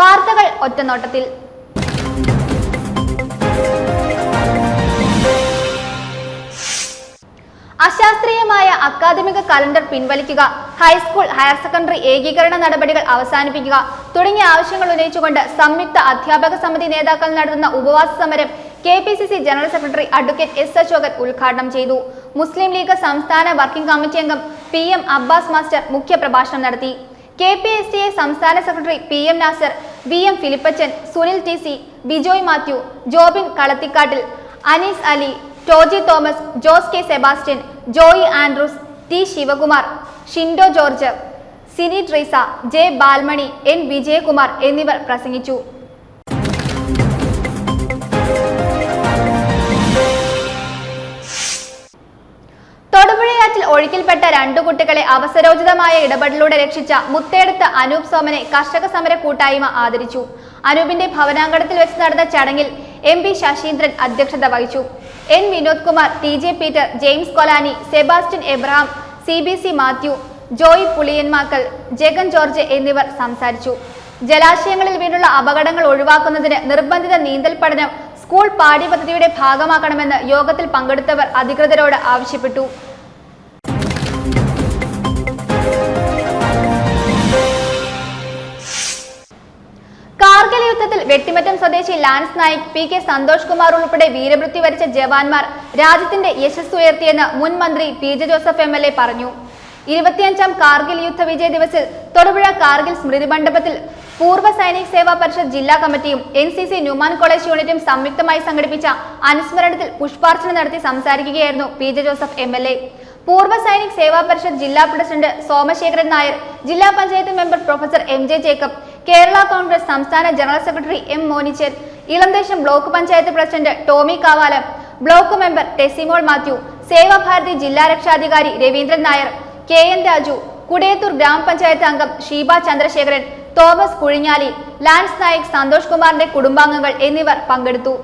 വാർത്തകൾ ഒറ്റനോട്ടത്തിൽ. അശാസ്ത്രീയമായ അക്കാദമിക കലണ്ടർ പിൻവലിക്കുക ഹൈസ്കൂൾ ഹയർ സെക്കൻഡറി ഏകീകരണ നടപടികൾ അവസാനിപ്പിക്കുക തുടങ്ങിയ ആവശ്യങ്ങൾ ഉന്നയിച്ചുകൊണ്ട് സംയുക്ത അധ്യാപക സമിതി നേതാക്കൾ നടത്തുന്ന ഉപവാസ സമരം K P C C general secretary advocate S Ashokan ഉദ്ഘാടനം ചെയ്തു. മുസ്ലിം ലീഗ് സംസ്ഥാന വർക്കിംഗ് കമ്മിറ്റി അംഗം പി എം അബ്ബാസ് മാസ്റ്റർ മുഖ്യപ്രഭാഷണം നടത്തി. കെ പി എസ് സി സംസ്ഥാന secretary P M Nasar V M Philippachan Sunil T C Bijoy Mathew Jobin Kalathikattil Anees Ali Toji Thomas Jose K Sebastian Joy Andrews T Sivakumar Shindo George Sini Treesa J Balmani N Vijayakumar എന്നിവർ പ്രസംഗിച്ചു. ഒഴുക്കിൽപ്പെട്ട രണ്ടു കുട്ടികളെ അവസരോചിതമായ ഇടപെടലിലൂടെ രക്ഷിച്ച മുത്തേടത്ത് അനൂപ് സോമനെ കർഷക സമര കൂട്ടായ്മ ആദരിച്ചു. അനൂപിന്റെ ഭവനാങ്കണത്തിൽ വെച്ച് നടന്ന ചടങ്ങിൽ എം പി ശശീന്ദ്രൻ അധ്യക്ഷത വഹിച്ചു. N Vinod Kumar T J Peter James Kolani Sebastian Abraham C B C Mathew Joy Puliyanmakkal Jagan George എന്നിവർ സംസാരിച്ചു. ജലാശയങ്ങളിൽ വീണുള്ള അപകടങ്ങൾ ഒഴിവാക്കുന്നതിന് നിർബന്ധിത നീന്തൽ പഠനം സ്കൂൾ പാഠ്യപദ്ധതിയുടെ ഭാഗമാക്കണമെന്ന് യോഗത്തിൽ പങ്കെടുത്തവർ അധികൃതരോട് ആവശ്യപ്പെട്ടു. യുദ്ധത്തിൽ വെട്ടിമറ്റം സ്വദേശി lance Naik P K Santhosh Kumar ഉൾപ്പെടെ വീരമൃത്യു വരിച്ച ജവാന്മാർ രാജ്യത്തിന്റെ യശസ് ഉയർത്തിയെന്ന് മുൻ മന്ത്രി P J Joseph M L A പറഞ്ഞു. ഇരുപത്തിയഞ്ചാം കാർഗിൽ യുദ്ധ വിജയ ദിവസിൽ തൊടുപുഴ കാർഗിൽ സ്മൃതി മണ്ഡപത്തിൽ പൂർവ സൈനിക സേവാ പരിഷത്ത് ജില്ലാ കമ്മിറ്റിയും N C C Newman college യൂണിറ്റും സംയുക്തമായി സംഘടിപ്പിച്ച അനുസ്മരണത്തിൽ പുഷ്പാർച്ചന നടത്തി സംസാരിക്കുകയായിരുന്നു P J Joseph M L A. Poorva Sainik Seva Parishath ജില്ലാ പ്രസിഡന്റ് സോമശേഖരൻ നായർ ജില്ലാ panchayat member professor M J Jacob Kerala Congress സംസ്ഥാന general secretary M Monichan Elanthesham block panchayat president Tomy Kavalam block member Tessymol Mathew Sevabharathi ജില്ലാ രക്ഷാധികാരി Raveendran Nair K N Raju Kudayathoor ഗ്രാമപഞ്ചായത്ത് അംഗം Sheeba Chandrasekharan Thomas Kuzhinjali lance Naik Santhosh കുമാറിന്റെ കുടുംബാംഗങ്ങൾ എന്നിവർ പങ്കെടുത്തു.